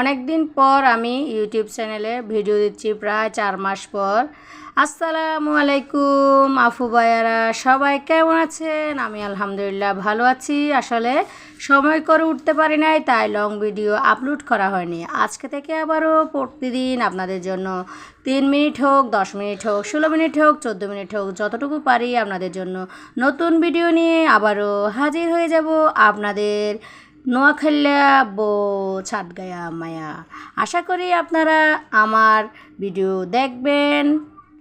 অনেক দিন পর আমি ইউটিউব চ্যানেলে ভিডিও দিচ্ছি, প্রায় চার মাস পর। আসসালামু আলাইকুম, আফু ভাইয়ারা, সবাই কেমন আছেন? আমি আলহামদুলিল্লাহ ভালো আছি। আসলে সময় করে উঠতে পারি নাই, তাই লং ভিডিও আপলোড করা হয়নি। আজকে থেকে আবারও প্রতিদিন আপনাদের জন্য তিন মিনিট হোক, দশ মিনিট হোক, ষোলো মিনিট হোক, চোদ্দ মিনিট হোক, যতটুকু পারি আপনাদের জন্য নতুন ভিডিও নিয়ে আবারও হাজির হয়ে যাব আপনাদের নোয়াখালিয়া বো ছাটগায়া মায়া। আশা করি আপনারা আমার ভিডিও দেখবেন।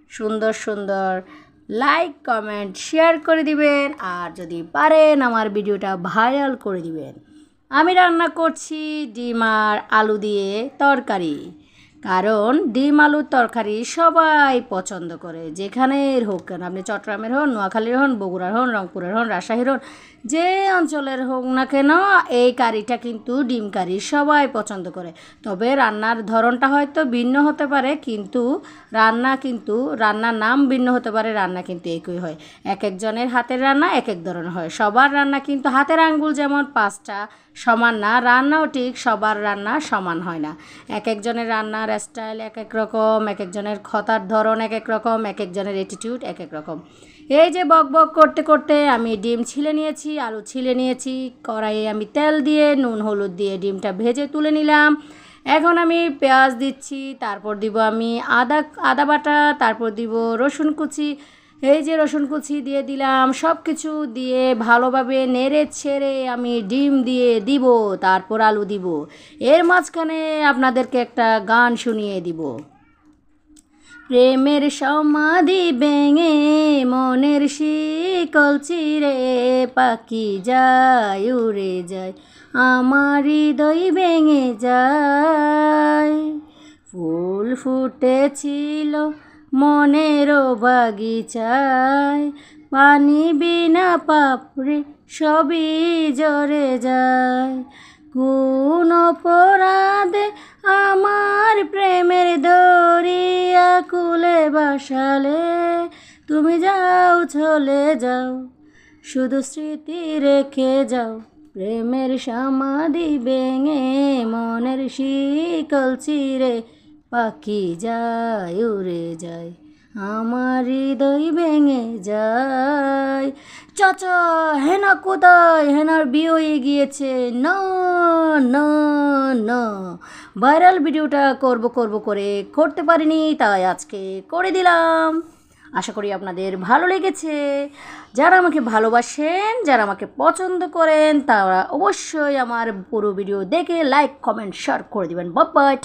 সুন্দর সুন্দর লাইক, কমেন্ট, শেয়ার করে দিবেন। আর যদি পারেন আমার ভিডিওটা ভাইরাল করে দিবেন। আমি রান্না করছি ডিম আর আলু দিয়ে তরকারি। কারণ ডিম আলুর তরকারি সবাই পছন্দ করে। যেখানের হোক, কেন আপনি চট্টগ্রামের হন, নোয়াখালীর হন, বগুড়ার হন, রংপুরের হন, রাজশাহীর হন, যে অঞ্চলের হোক না কেন, এই কারিটা কিন্তু ডিম কারি সবাই পছন্দ করে। তবে রান্নার ধরনটা হয়তো ভিন্ন হতে পারে, কিন্তু রান্না কিন্তু, রান্নার নাম ভিন্ন হতে পারে, রান্না কিন্তু একই হয়। এক একজনের হাতের রান্না এক এক ধরনের হয়। সবার রান্না কিন্তু হাতের আঙ্গুল যেমন পাঁচটা সমান না, রান্নাও ঠিক সবার রান্না সমান হয় না। এক একজনের রান্নার স্টাইল এক এক রকম, এক একজনের খতার ধরন এক এক রকম, এক একজনের অ্যাটিটিউড এক এক রকম। এই যে বক বক করতে করতে আমি ডিম ছিলে নিয়েছি, আলু ছিলে নিয়েছি, কড়াইয়ে আমি তেল দিয়ে, নুন, হলুদ দিয়ে ডিমটা ভেজে তুলে নিলাম। এখন আমি পেঁয়াজ দিচ্ছি, তারপর দিব আমি আদা আদা বাটা, তারপর দিব রসুন কুচি এই যে রসুন কুচি দিয়ে দিলাম সব কিছু দিয়ে ভালোভাবে নেড়ে ছেড়ে আমি ডিম দিয়ে দিব, তারপর আলু দিব। এর মাঝখানে আপনাদেরকে একটা গান শুনিয়ে দিব। প্রেমের সমাধি ভেঙে মনের শিকল চিরে পাখি যায়, উড়ে যায়, আমার হৃদয় ভেঙে যায়। ফুল ফুটেছিল মনেরও বাগিচায়। পানি বিনা পাপড়ি সবই জরে যায়। কোন অপরাধে আমার প্রেমের দরিয়া কুলে বাসালে, তুমি যাও, চলে যাও, শুধু স্মৃতি রেখে যাও। প্রেমের সমাধি ভেঙে মনের শিকল চিরে পাখি যায়, উড়ে যায়, আমার হৃদয় ভেঙে যায়। চাচা, হেনা কোথায়? হেনার বিয়ে হয়ে গিয়েছে। না না না। ভাইরাল ভিডিওটা করব করব করে করতে পারিনি, তাই আজকে করে দিলাম। আশা করি আপনাদের ভালো লেগেছে। যারা আমাকে ভালোবাসেন, যারা আমাকে পছন্দ করেন, তারা অবশ্যই আমার পুরো ভিডিও দেখে লাইক কমেন্ট শেয়ার করে দিবেন। বাবা